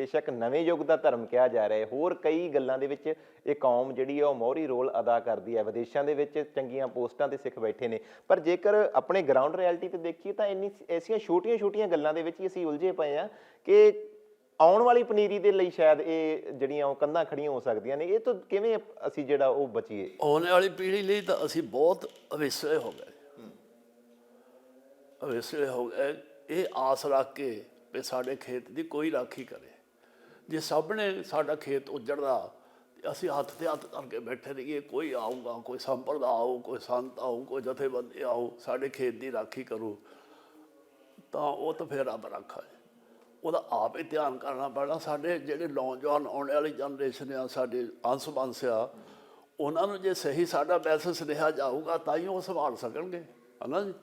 ਬੇਸ਼ੱਕ ਨਵੇਂ ਯੁੱਗ ਦਾ ਧਰਮ ਕਿਹਾ ਜਾ ਰਿਹਾ ਹੈ। ਹੋਰ ਕਈ ਗੱਲਾਂ ਦੇ ਵਿੱਚ ਇਹ ਕੌਮ ਜਿਹੜੀ ਹੈ ਉਹ ਮੋਹਰੀ ਰੋਲ ਅਦਾ ਕਰਦੀ ਹੈ। ਵਿਦੇਸ਼ਾਂ ਦੇ ਵਿੱਚ ਚੰਗੀਆਂ ਪੋਸਟਾਂ ਤੇ ਸਿੱਖ ਬੈਠੇ ਨੇ। ਪਰ ਜੇਕਰ ਆਪਣੇ ਗਰਾਊਂਡ ਰਿਐਲਿਟੀ ਤੇ ਦੇਖੀਏ ਤਾਂ ਇੰਨੀ ਐਸੀਆਂ ਛੋਟੀਆਂ-ਛੋਟੀਆਂ ਗੱਲਾਂ ਦੇ ਵਿੱਚ ਹੀ ਅਸੀਂ ਉਲਝੇ ਪਏ ਆ ਕਿ ਆਉਣ ਵਾਲੀ ਪਨੀਰੀ ਦੇ ਲਈ ਸ਼ਾਇਦ ਇਹ ਜਿਹੜੀਆਂ ਉਹ ਕੰਧਾਂ ਖੜੀਆਂ ਹੋ ਸਕਦੀਆਂ ਨੇ। ਇਹ ਤੋਂ ਕਿਵੇਂ ਅਸੀਂ ਜਿਹੜਾ ਉਹ ਬਚੀਏ? ਆਉਣ ਵਾਲੀ ਪੀੜ੍ਹੀ ਲਈ ਤਾਂ ਅਸੀਂ ਬਹੁਤ ਅਵੇਸਲੇ ਹੋ ਗਏ। ਅਵੇਸਲੇ ਹੋ ਗਏ। ਇਹ ਆਸ ਰੱਖ ਕੇ ਵੀ ਸਾਡੇ ਖੇਤ ਦੀ ਕੋਈ ਰਾਖੀ ਕਰੇ। ਜੇ ਸਭ ਨੇ ਸਾਡਾ ਖੇਤ ਉਜੜਦਾ ਤੇ ਅਸੀਂ ਹੱਥ ਤੇ ਹੱਥ ਕਰਕੇ ਬੈਠੇ ਰਹੀਏ, ਕੋਈ ਆਊਗਾ, ਕੋਈ ਸੰਪਰਦਾ ਆਊ, ਕੋਈ ਸੰਤ ਆਊ, ਕੋਈ ਜਥੇਬੰਦੀ ਆਊ, ਸਾਡੇ ਖੇਤ ਦੀ ਰਾਖੀ ਕਰੂ, ਤਾਂ ਉਹ ਤਾਂ ਫਿਰ ਰੱਬ ਰੱਖਾ ਹੈ। ਉਹਦਾ ਆਪ ਹੀ ਧਿਆਨ ਕਰਨਾ ਪੈਣਾ। ਸਾਡੇ ਜਿਹੜੇ ਨੌਜਵਾਨ ਆਉਣ ਵਾਲੀ ਜਨਰੇਸ਼ਨ ਆ, ਸਾਡੇ ਅੰਸ਼ ਬੰਸ ਆ, ਉਹਨਾਂ ਨੂੰ ਜੇ ਸਹੀ ਸਾਡਾ ਮੈਸੇਜ ਸੁਨੇਹਾ ਜਾਊਗਾ, ਤਾਂ ਹੀ ਉਹ ਸੰਭਾਲ ਸਕਣਗੇ। ਹਨਾ ਜੀ?